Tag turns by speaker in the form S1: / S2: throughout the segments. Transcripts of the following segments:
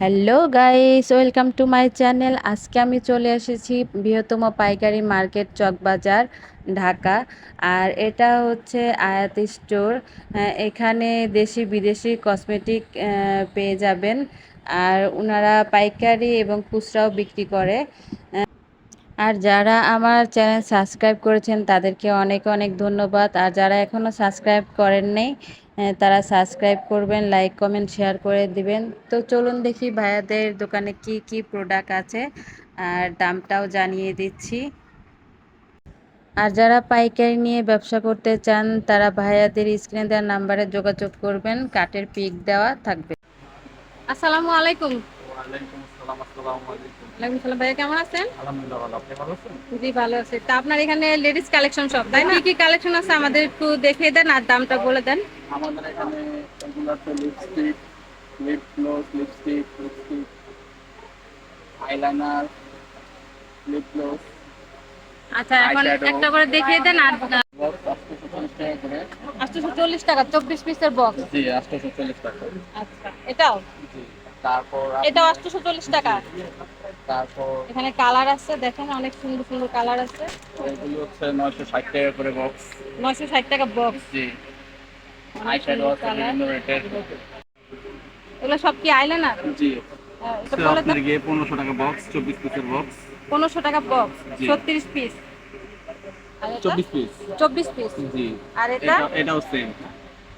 S1: Hello guys welcome to my channel আজকে আমি চলে এসেছি বৃহত্তম পাইকারি মার্কেট চকবাজার, ঢাকা। আর এটা হচ্ছে আয়াত স্টোর। এখানে দেশি বিদেশি কসমেটিক পেয়ে যাবেন। আর ওনারা পাইকারি এবং খুচরাও বিক্রি করে। আর যারা আমার চ্যানেল সাবস্ক্রাইব করেছেন তাদেরকে অনেক অনেক ধন্যবাদ। আর যারা এখনও সাবস্ক্রাইব করেন নাই তারা সাবস্ক্রাইব করবেন লাইক কমেন্ট শেয়ার করে দিবেন। তো চলুন দেখি ভাইয়াদের দোকানে কি কি প্রোডাক্ট আছে। আর দামটাও জানিয়ে দিচ্ছি। আর যারা পাইকারি নিয়ে ব্যবসা করতে চান তারা ভাইয়াদের স্ক্রিনে দেওয়ার নাম্বারে যোগাযোগ করবেন। কাঠের পিক দেওয়া থাকবে। আসসালামু আলাইকুম।
S2: ওয়ালাইকুম আসসালাম আসসালামু আলাইকুম।
S1: ওয়ালাইকুম সালাম ভাইয়া কেমন আছেন?
S2: আলহামদুলিল্লাহ ভালো। আপনি ভালো আছেন?
S1: জি ভালো আছে। তা আপনার এখানে লেডিস কালেকশন সব তাই না? কি কি কালেকশন আছে? আমাদের একটু দেখিয়ে দেন আর দামটা বলে দেন।
S2: আমাদের এখানে এগুলো আছে lipstick lip gloss lipstick lipstick eyeliner lip gloss
S1: আচ্ছা এখন একটা করে দেখিয়ে দেন আর
S2: বক্স চল্লিশ টাকা
S1: চব্বিশ পিসের বক্স
S2: জি আটশোশো চল্লিশ টাকা।
S1: আচ্ছা এটাও?
S2: জি তারপর
S1: এটাও আটশোশো চল্লিশ টাকা?
S2: তারপর
S1: এখানে কালার আছে দেখেন অনেক সুন্দর সুন্দর কালার আছে।
S2: এগুলো হচ্ছে নয়শো ষাট টাকা করে বক্স
S1: নয়শো ষাট টাকা বক্স
S2: জি। আইশ্যাডো আছে
S1: কালার।
S2: বিভিন্ন রেটের।
S1: এগুলো সব কি আইলাইনার?
S2: জি।
S1: এটা বলে
S2: আপনার গিয়ে পনেরোশো টাকা বক্স চব্বিশ পিসের বক্স
S1: পনেরোশো টাকা বক্স
S2: জি।
S1: ছত্রিশ পিস
S2: চব্বিশ পিস
S1: চব্বিশ পিস
S2: জি।
S1: আর এটা?
S2: এটা এটাও সেম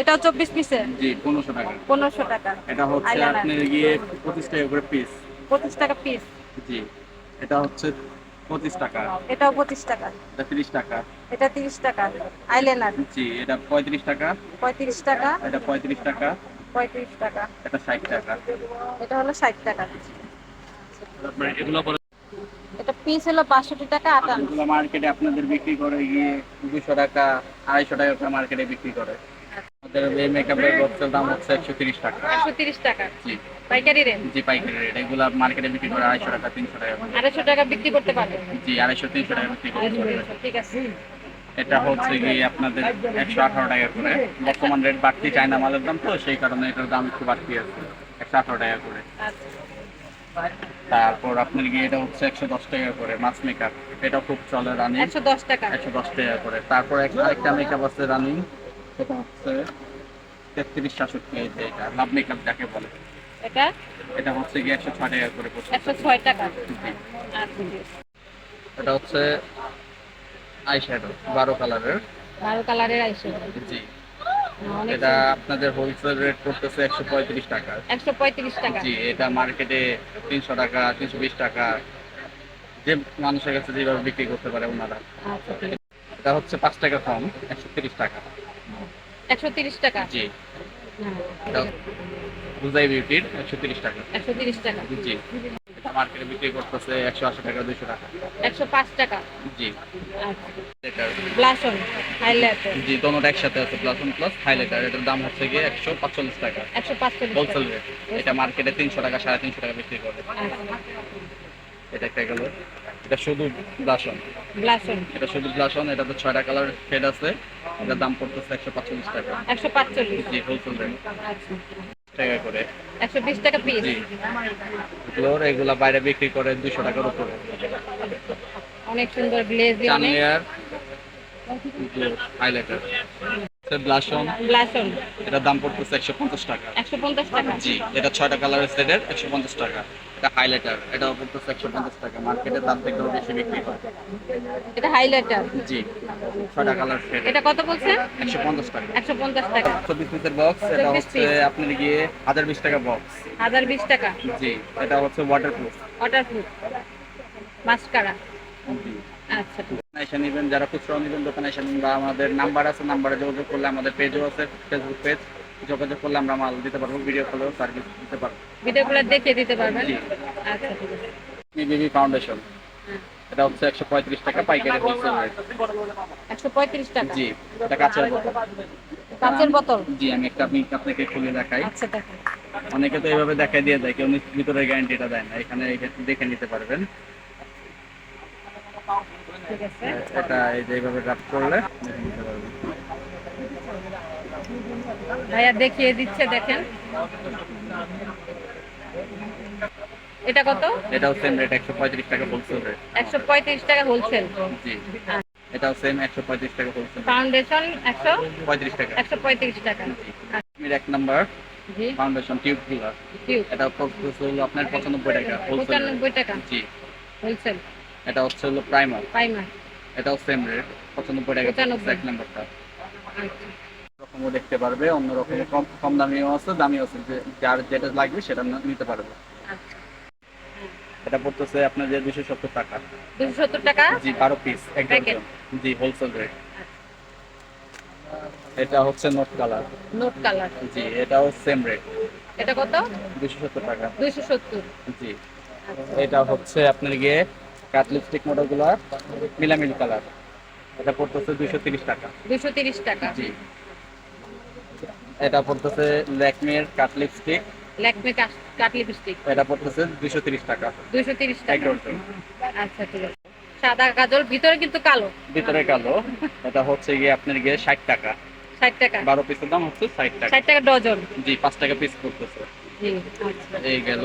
S1: এটাও চব্বিশ পিসের
S2: জি পনেরোশো টাকা।
S1: পনেরোশো টাকা।
S2: এটা হচ্ছে। আপনার গিয়ে পঁচিশ টাকা করে পিস
S1: পঁচিশ টাকা পিস
S2: জি এটা হচ্ছে পঁচিশ টাকা।
S1: এটাও পঁচিশ টাকা।
S2: এটা তিরিশ টাকা।
S1: এটা তিরিশ টাকা। আইলাইনার?
S2: জি এটা পঁয়ত্রিশ টাকা।
S1: পঁয়ত্রিশ টাকা।
S2: এটা পঁয়ত্রিশ টাকা।
S1: পঁয়ত্রিশ টাকা।
S2: এটা ষাট টাকা।
S1: এটা হলো ষাট টাকা।
S2: এগুলো
S1: এটা পিস হলো বাষট্টি টাকা আটান্ন।
S2: মার্কেটে আপনাদের বিক্রি করে গিয়ে দুশো টাকা আড়াইশো টাকা মার্কেটে বিক্রি করে। আমাদের এই মেকআপের বক্সের দাম হচ্ছে একশো তিরিশ টাকা।
S1: একশো তিরিশ টাকা।
S2: জি।
S1: পাইকারি রেট
S2: জি পাইকারি রেট এগুলো মার্কেটে বিক্রি করে আড়াইশো টাকা তিনশো টাকা
S1: আড়াইশো টাকা বিক্রি করতে পারবে?
S2: জি আড়াইশো তিনশো টাকা বিক্রি করে
S1: ঠিক আছে।
S2: এটা হচ্ছে গিয়ে আপনাদের একশো আঠারো টাকা করে। বর্তমান রেট বাড়তি চায়না মালের দাম তো সেই কারণে এটার দাম একটু বাড়তি আছে একশো আঠারো টাকা করে।
S1: আচ্ছা।
S2: তারপর আপনার গিয়ে এটা হচ্ছে একশো দশ টাকা করে মাছ মেকআপ এটা খুব চলে রানিং
S1: একশো দশ টাকা।
S2: একশো দশ টাকা করে। তারপর এক- আরেকটা মেকআপ আছে রানিং সেটা হচ্ছে তেত্রিশ সাতষট্টি যে এটা লাভ মেকআপ যাকে বলে।
S1: এটা?
S2: এটা হচ্ছে গিয়ে একশো ছয় টাকা করে পড়ছে।
S1: একশো ছয় টাকা?
S2: এটা হচ্ছে আই শ্যাডো বারো কালারের।
S1: বারো কালারের আইসো
S2: জি। এটা আপনাদের হোলসেল রেট করতেছে একশো পঁয়ত্রিশ টাকা।
S1: একশো পঁয়ত্রিশ টাকা?
S2: জি এটা মার্কেটে তিনশো টাকা তিনশো বিশ টাকা। যে মানুষের কাছে যেভাবে বিক্রি করতে পারে ওনারা।
S1: আচ্ছা
S2: এটা হচ্ছে পাঁচ টাকা কম একশো তিরিশ টাকা।
S1: একশো তিরিশ টাকা।
S2: জি।
S1: হ্যাঁ।
S2: বুঝাই বিউটির একশো তিরিশ টাকা।
S1: একশো তিরিশ টাকা।
S2: জি। মার্কেটে বিক্রি করতেছে একশো আশি টাকা দুশো টাকা।
S1: একশো পাঁচ টাকা।
S2: জি।
S1: আচ্ছা। ব্লাসন হাইলাইটার।
S2: জি দোনোটা একসাথে আছে প্লাস ওয়ান প্লাস হাইলাইটার। এটার দাম হচ্ছে গিয়ে একশো পাঁচচল্লিশ টাকা।
S1: একশো পাঁচচল্লিশ
S2: হোলসেল রেট এটা মার্কেটে তিনশো টাকা সাড়ে তিনশো টাকা বিক্রি করে।
S1: আচ্ছা।
S2: এটা একটা গেল। এটা শুধু ব্লাসন
S1: ব্লাসন
S2: এটা শুধু ব্লাসন এটাতে ছয়টা কালার শেড আছে। এটার দাম পড়তেছে একশো পাঁচচল্লিশ টাকা।
S1: একশো পাঁচচল্লিশ
S2: জি হোলসেল রেট
S1: আচ্ছা।
S2: টাকা করে।
S1: একশো বিশ টাকা পিস
S2: জি। এগুলোর এগুলা বাইরে বিক্রি করে দুশো টাকার উপরে।
S1: অনেক সুন্দর গ্লেজ দিয়ে অনেক।
S2: চানিয়ার হাইলাইটার ব্লাসন
S1: ব্লাসন
S2: এটার দাম পড়তেছে একশো পঞ্চাশ টাকা।
S1: একশো পঞ্চাশ টাকা।
S2: জি এটা ছয়টা কালারের সেটের একশো পঞ্চাশ টাকা। এটা হাইলাইটার এটাও পড়তেছে একশো পঞ্চাশ টাকা। মার্কেটে তার থেকেও বেশি বিক্রি করে
S1: এটা হাইলাইটার
S2: জি। ছয়টা কালার
S1: এটা কত বলছে?
S2: একশো পঞ্চাশ টাকা।
S1: একশো পঞ্চাশ টাকা।
S2: চব্বিশ পিসের বক্স এটা হচ্ছে। আপনার গিয়ে হাজার বিশ টাকা বক্স
S1: হাজার বিশ টাকা।
S2: জি এটা হচ্ছে waterproof
S1: waterproof mascara আচ্ছা। ঠিক
S2: এসে নেবেন যারা খুচরা নেবেন দোকানে এসে নেবেন বা আমাদের নাম্বার আছে নাম্বারে যোগাযোগ করলে আমাদের পেজও আছে ফেসবুক পেজ যোগাযোগ করলে আমরা মাল দিতে পারব ভিডিও কলেও সার্ভিস দিতে পারব।
S1: ভিডিওগুলো দেখিয়ে দিতে পারবেন? আচ্ছা ঠিক আছে।
S2: বিবি ফাউন্ডেশন। এটা হচ্ছে একশো পঁয়ত্রিশ টাকা পাইকারি হোলসেল রেট
S1: একশো পঁয়ত্রিশ টাকা?
S2: জি এটা কাঁচের বোতল।
S1: কাঁচের বোতল?
S2: জি আমি একটা আমি আপনাকে খুলে দেখাই।
S1: আচ্ছা দেখেন
S2: অনেকে তো এইভাবে দেখাই দিয়ে দেয় কেউ ভিতরের গ্যারান্টিটা দেয় না। এখানে দেখে নিতে পারবেন।
S1: ঠিক আছে।
S2: এটা এই যে এইভাবে রাপ করলে দেখে নিতে পারবেন।
S1: ভাইয়া দেখিয়ে দিচ্ছে দেখেন। এটা কত?
S2: এটাও সেম রেট একশো পঁয়ত্রিশ টাকা হোলসেল রেট
S1: একশো পঁয়ত্রিশ টাকা হোলসেল
S2: জি। এটাও সেম একশো পঁয়ত্রিশ টাকা হোলসেল
S1: ফাউন্ডেশন একশো?
S2: পঁয়ত্রিশ টাকা।
S1: একশো পঁয়ত্রিশ টাকা।
S2: এর এক নাম্বার
S1: জি।
S2: ফাউন্ডেশন টিউব
S1: কিউ
S2: এটা হলো আপনার পঁচানব্বই টাকা হোলসেল
S1: পঁচানব্বই টাকা।
S2: জি।
S1: হোলসেল
S2: এটা হচ্ছে হলো প্রাইমার
S1: পাইমার
S2: এটাও সেম রেট পঁচানব্বই টাকা
S1: 95
S2: এক নাম্বারটা
S1: আচ্ছা।
S2: রকমও দেখতে পারবে অন্য রকম কম কম দামিও আছে দামিও আছে যে যার যেটা লাগবে সেটা নিতে পারবে।
S1: আচ্ছা
S2: এটা পড়তেছে আপনার যে দুশো সত্তর টাকা।
S1: দুশো সত্তর টাকা?
S2: জি বারো পিস এক জি হোলসেল রেট এটা হচ্ছে নোট কালার
S1: নোট কালার
S2: জি এটাও সেম রেট
S1: এটা কত?
S2: দুশো সত্তর টাকা।
S1: দুইশো সত্তর।
S2: জি। এটা হচ্ছে আপনার গিয়ে কাট লিপস্টিক মডেলগুলো মিলামিল কালার এটা পড়তেছে দুইশো তিরিশ টাকা।
S1: দুইশো তিরিশ টাকা।
S2: জি। এটা পড়তেছে ল্যাকমির cut lipstick.
S1: Lakme cut lipstick.
S2: এটা পড়তেছে দুইশো তিরিশ টাকা।
S1: দুইশো তিরিশ
S2: এক
S1: টাকা?
S2: ডজন
S1: আচ্ছা ঠিক আছে। সাদা কাজল ভিতরে কিন্তু কালো।
S2: ভিতরে কালো। এটা হচ্ছে গিয়ে আপনার গিয়ে ষাট টাকা।
S1: ষাট টাকা?
S2: বারো পিসের দাম হচ্ছে ষাট টাকা।
S1: ষাট টাকা ডজন?
S2: জি পাঁচ টাকা পিস করতেছে
S1: জি আচ্ছা।
S2: এই গেল।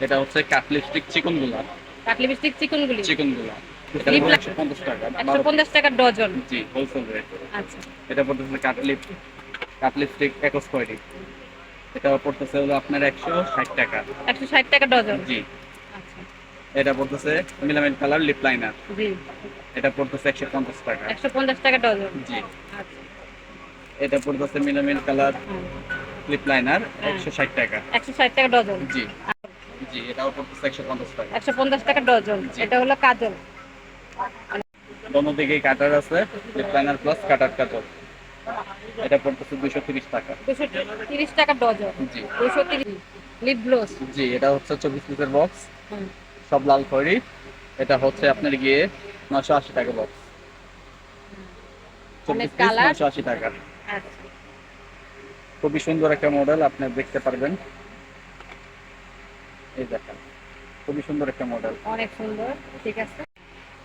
S2: এটা হচ্ছে কাট লিপস্টিক চিকনগুলা
S1: কাট লিপস্টিক চিকনগুলা
S2: এটা
S1: Lip
S2: হলো একশো পঞ্চাশ টাকা
S1: একশো
S2: বারো-
S1: পঞ্চাশ টাকা ডজন?
S2: জি হোলসেল রেট
S1: আচ্ছা।
S2: এটা পড়তেছে কাট লিপ কাট লিপস্টিক একশ কয়টি এটা পড়তেছে হলো আপনার একশো ষাট টাকা।
S1: একশো ষাট টাকা ডজন?
S2: জি।
S1: আচ্ছা।
S2: এটা পড়তেছে মিলামিল কালার লিপ লাইনার
S1: জি।
S2: এটা পড়তেছে একশো পঞ্চাশ টাকা।
S1: একশো পঞ্চাশ টাকা ডজন?
S2: জি।
S1: আচ্ছা।
S2: এটা পড়তেছে মিলামিল কালার। লিপ লাইনার
S1: হ্যাঁ।
S2: একশো ষাট টাকা।
S1: একশো ষাট টাকা ডজন?
S2: জি। জি এটাও পড়তেছে একশো পঞ্চাশ টাকা।
S1: একশো পঞ্চাশ টাকা ডজন? এটা হলো কাজল।
S2: দোনো দিকেই কাটার আছে lip liner plus cutter kajal এটা পড়তেছে দুশো তিরিশ টাকা।
S1: দুশো তিরিশ টাকা ডজন।
S2: জি।
S1: দুশো তিরিশ লিপ গ্লোস
S2: জি এটা হচ্ছে চব্বিশ পিসের বক্স সব লাল খড়ি। এটা হচ্ছে আপনার গিয়ে নশো আশি টাকা বক্স চব্বিশ পিস
S1: colour?
S2: নশো টাকা।
S1: আচ্ছা।
S2: খুবই সুন্দর একটা মডেল আপনি দেখতে পারবেন। এই দেখেন খুবই সুন্দর একটা মডেল
S1: অনেক সুন্দর ঠিক আছে।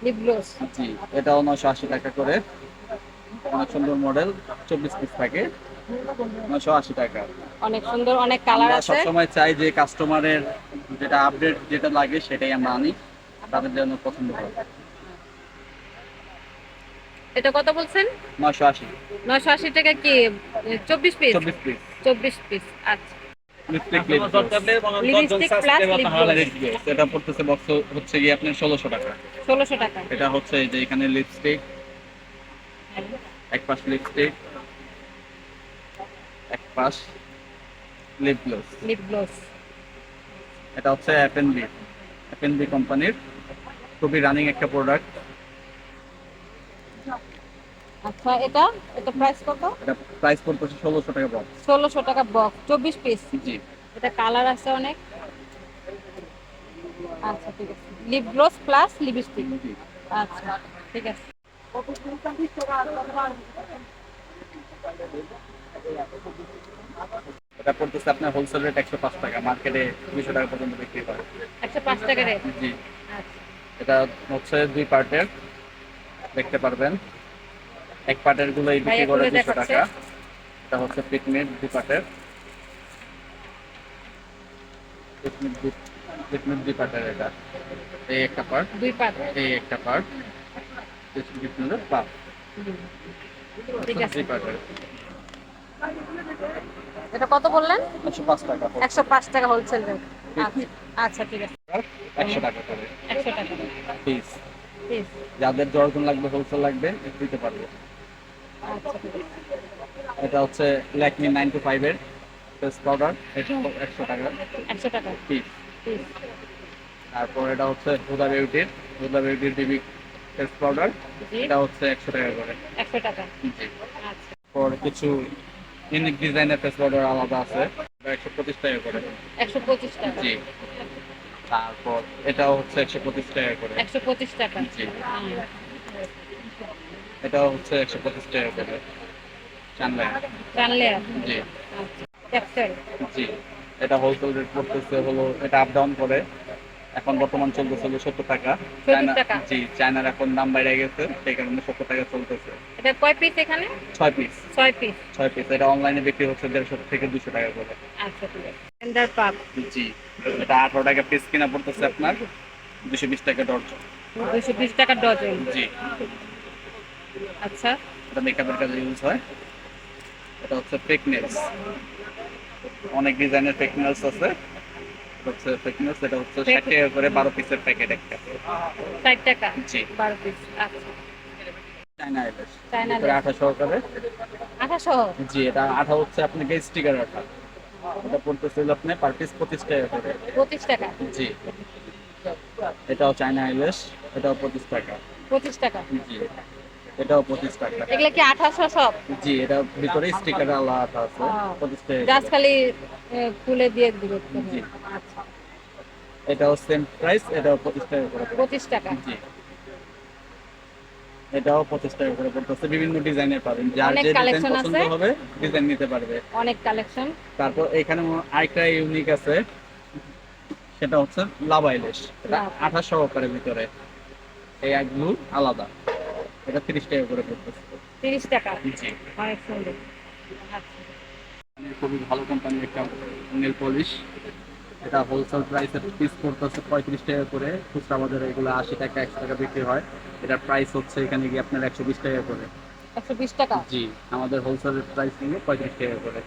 S1: লিপ গ্লোস
S2: জি এটাও নশো আশি টাকা করে। অনেক সুন্দর মডেল চব্বিশ পিস থাকে। নশো আশি টাকা।
S1: অনেক সুন্দর অনেক কালার আছে।
S2: সবসময় চাই যে কাস্টমারের যেটা আপডেট যেটা লাগে সেটাই আমরা আনি তাদের জন্য পছন্দ করি।
S1: এটা কত বলছেন?
S2: নশো আশি।
S1: নয়শো আশি টাকা কি? চব্বিশ পিস
S2: চব্বিশ পিস
S1: চব্বিশ পিস আচ্ছা।
S2: লিপস্টিক
S1: লিপস্টিক প্লাস লিপ
S2: এটা পড়তেছে বক্স হচ্ছে গিয়ে আপনার ষোলোশো টাকা।
S1: ষোলোশো টাকা।
S2: এটা হচ্ছে যে এখানে লিপস্টিক এক পাশ লিপস্টিক এক পাশ লিপ গ্লোস
S1: লিপ গ্লোস
S2: এটা হচ্ছে এফএনবি এফএনবি কোম্পানির খুবই রানিং একটা প্রোডাক্ট
S1: আচ্ছা এটা? এটা প্রাইস কত?
S2: এটা প্রাইস পড়তেছে ষোলোশো টাকা বক্স
S1: ষোলোশো টাকা বক্স চব্বিশ পিস
S2: জি।
S1: এটা কালার আছে অনেক? আচ্ছা ঠিক আছে। লিপ গ্লোস প্লাস লিপস্টিক আচ্ছা ঠিক আছে।
S2: এটা পড়তেছে আপনার হোলসেল রেট একশো পাঁচ টাকা মার্কেটে দুইশো টাকা পর্যন্ত বিক্রি করে
S1: একশো পাঁচ টাকা রেট
S2: জি।
S1: আচ্ছা।
S2: এটা হচ্ছে দুই পার্টের দেখতে পারবেন। এক পার্টেরগুলো বিক্রি করে দুশো টাকা। এটা হচ্ছে পিকনিক দুই পার্টের পিকনিক দুই পার্টের এটা। এই একটা পার্ট
S1: দুই পাত
S2: এই একটা পার্ট পিকনিকের পার্ট
S1: ঠিক আছে। এটা কত বললেন?
S2: একশো পাঁচ টাকা
S1: একশো পাঁচ টাকা হোলসেল রেট আচ্ছা আচ্ছা ঠিক আছে।
S2: একশো টাকা করে।
S1: একশো টাকা
S2: পিস
S1: পিস
S2: যাদের জর্জন লাগবে হোলসেল লাগবে একটু দিতে পারবে।
S1: আচ্ছা
S2: এটা হচ্ছে ল্যাকমি নাইন টু ফাইভের ফেস পাউডার এটা একশো টাকা।
S1: একশো টাকা।
S2: পিস
S1: পিস
S2: তারপর এটা হচ্ছে হুদা বিউটির হুদা বিউটির বিবি ফেস পাউডার এটা হচ্ছে একশো টাকা করে।
S1: একশো টাকা। আচ্ছা।
S2: পর কিছু ইউনিক ডিজাইনের ফেস পাউডার আলাদা আছে এটা একশো পঁচিশ টাকা করে।
S1: একশো পঁচিশ টাকা।
S2: জি। তারপর এটাও হচ্ছে একশো পঁচিশ টাকা করে।
S1: একশো পঁচিশ টাকা।
S2: জি।
S1: হুম।
S2: এটাও হচ্ছে একশো পঁচিশ টাকা করে। জানলেন
S1: জানলে
S2: জি।
S1: আচ্ছা।
S2: জি। এটা হোলসেল রেট পড়তেছে হলো এটা আপ ডাউন করে। এখন বর্তমান চলতেছে হলো সত্তর টাকা।
S1: 70
S2: জি চায়নার এখন দাম বাইরে গেছে সেই কারণে সত্তর টাকা চলতেছে।
S1: এটা কয় পিস এখানে?
S2: ছয় পিস
S1: ছয় পিস
S2: ছয় পিস এটা অনলাইনে বিক্রি হচ্ছে দেড়শো থেকে দুশো টাকা করে।
S1: আচ্ছা ঠিক আছে। পাপ।
S2: জি। এটা আঠারো টাকা পিস কিনা পড়তেছে আপনার? দুশো বিশ টাকা ডর্জন
S1: দুশো বিশ টাকা ডজন।
S2: জি।
S1: আচ্ছা।
S2: এটা মেকআপের কাজে ইউজ হয়। এটা হচ্ছে ফেক নেলস অনেক ডিজাইনের ফেক নেলস আছে। হচ্ছে ফেক নেলস এটা হচ্ছে ষাট টাকা করে বারো পিসের প্যাকেট একটা।
S1: ষাট টাকা?
S2: জি।
S1: বারো পিস আচ্ছা।
S2: চায়না আইলেস
S1: চায়না
S2: এটা আঠা সহকারে।
S1: আঠাশো?
S2: জি এটা আঠা হচ্ছে আপনাকে স্টিকার আঠা। এটা পড়তেছিল আপনি পার পিস পঁচিশ টাকা করে।
S1: পঁচিশ টাকা?
S2: জি। এটাও চায়না আইলেস এটাও পঁচিশ টাকা।
S1: পঁচিশ টাকা?
S2: জি এটাও পঁচিশ টাকা।
S1: এগুলো কি আঠাশো সব?
S2: জি এটা ভিতরে স্টিকার আলাদা আছে।
S1: ও।
S2: পঁচিশ টাকা
S1: জাস্ট খালি এ, দিয়ে
S2: জি। এটাও সেম প্রাইস এটাও পঁচিশ টাকা করে।
S1: পঁচিশ টাকা।
S2: জি। এটাও পঁচিশ টাকা করে পড়তেছে। বিভিন্ন ডিজাইনের পাবেন। যার যে ডিজাইন পছন্দ। হবে ডিজাইন নিতে পারবে।
S1: অনেক কালেকশন
S2: তারপর এখানে আরেকটা ইউনিক আছে। সেটা হচ্ছে লাভাইলেশ এটা। আঠা সহকারে ভিতরে। এই একগুলো আলাদা। এটা তিরিশ টাকা করে পড়তেছে।
S1: তিরিশ টাকা।
S2: জি।
S1: অনেক সুন্দর।
S2: মানে খুবই ভালো কোম্পানির একটা নেল পলিশ এটা হোলসেল প্রাইসের পিস পড়তেছে পঁয়ত্রিশ টাকা করে। খুচরা বাজারে এগুলো আশি টাকা একশো টাকা বিক্রি হয়। এটার প্রাইস হচ্ছে এখানে গিয়ে আপনার একশো বিশ টাকা করে।
S1: একশো বিশ টাকা?
S2: জি আমাদের হোলসেলের প্রাইস নিয়ে পঁয়ত্রিশ টাকা করে।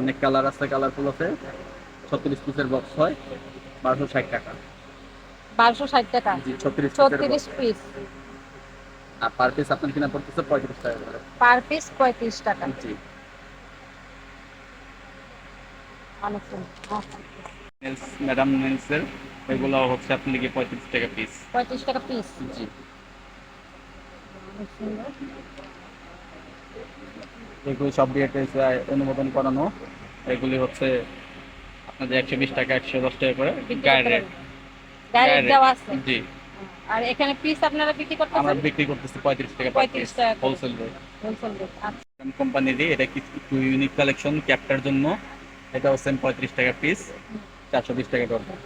S2: অনেক কালার আছে কালারফুল আছে। ছত্রিশ পিসের বক্স হয় বারোশো ষাট টাকা।
S1: বারোশো ষাট টাকা?
S2: জি ছত্রিশ
S1: ছত্রিশ পিস
S2: আর পার পিস আপনার কিনা পড়তেছে পঁয়ত্রিশ টাকা করে।
S1: পার পিস পঁয়ত্রিশ টাকা।
S2: জি।
S1: অনেক সুন্দর।
S2: নেলস ম্যাডাম নেলসের এগুলো হচ্ছে আপনার কি পঁয়ত্রিশ টাকা পিস
S1: পঁয়ত্রিশ টাকা পিস
S2: জি। এগুলো সব বিয়েতে অনুমোদন করানো। এগুলি হচ্ছে আপনাদের একশো বিশ টাকা একশো দশ টাকা করে গায়ের রেট
S1: ডাইরেক্ট দেওয়া আছে?
S2: জি।
S1: আর এখানে পিস আপনারা বিক্রি
S2: আমরা বিক্রি করতেছি পঁয়ত্রিশ টাকা
S1: 35 টাকা
S2: হোলসেল রেট
S1: হোলসেল রেট আচ্ছা।
S2: কোম্পানিরই এটা কি ইউনিক কালেকশন ক্যাপটার জন্য। এটাও সেম পঁয়ত্রিশ টাকা পিস চারশো বিশ টাকা ডজন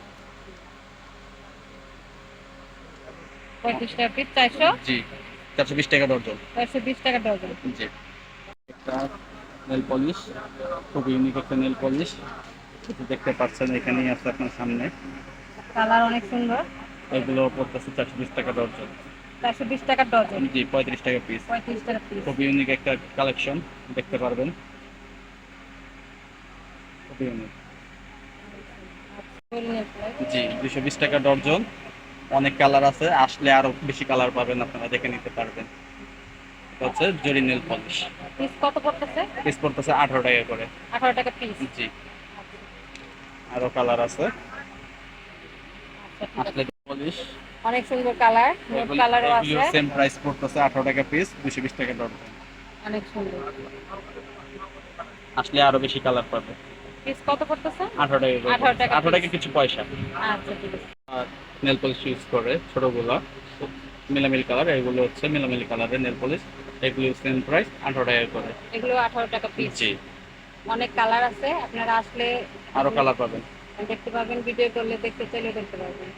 S1: পঁয়ত্রিশ টাকা পিস চারশো?
S2: জি চারশো বিশ টাকা ডজন।
S1: চারশো বিশ টাকা ডজন।
S2: জি। একটা নেল পলিশ খুব ইউনিক একটা নেল পলিশ দেখতে পাচ্ছেন এখানেই আছে আপনার সামনে।
S1: কালার অনেক সুন্দর।
S2: এগুলো পড়তেছে চারশো বিশ টাকা ডজন।
S1: চারশো বিশ টাকা ডজন।
S2: জি পঁয়ত্রিশ টাকা পিস
S1: পঁয়ত্রিশ টাকা পিস
S2: খুব ইউনিক একটা কালেকশন দেখতে পারবেন। খুব ইউনিক জি দুশো বিশ টাকা ডর্জন। অনেক কালার আছে আসলে আরও বেশি কালার পাবেন আপনারা দেখে নিতে পারবেন। হচ্ছে জরি নেল পলিশ।
S1: পিস কত পড়তেছে?
S2: পিস পড়তেছে আঠারো টাকা করে।
S1: আঠারো টাকা পিস।
S2: জি। আরও কালার আছে।
S1: আচ্ছা ঠিক আছে।
S2: আসলে পলিশ।
S1: অনেক সুন্দর কালার নোট কালারও আছে।
S2: সেম প্রাইস পড়তেছে আঠারো টাকা পিস দুশো বিশ টাকা ডর্জন।
S1: অনেক সুন্দর।
S2: আসলে আরও বেশি কালার পাবে।
S1: পিস কত পড়তেছে?
S2: আঠারো টাকা
S1: 18 টাকা
S2: কিছু পয়সা।
S1: আচ্ছা ঠিক আছে।
S2: নেল পলিশ ইউজ করে ছোটগুলো। মিলামিল কালার এগুলো হচ্ছে মিলামিল কালারের নেল পলিশ এগুলো সেম প্রাইস আঠারো টাকা করে।
S1: এগুলো আঠারো টাকা পিস
S2: জি।
S1: অনেক কালার আছে আপনারা আসলে
S2: আরও কালার পাবেন।
S1: দেখতে পাবেন ভিডিও করলে দেখতে চাইলে দেখতে পারবেন।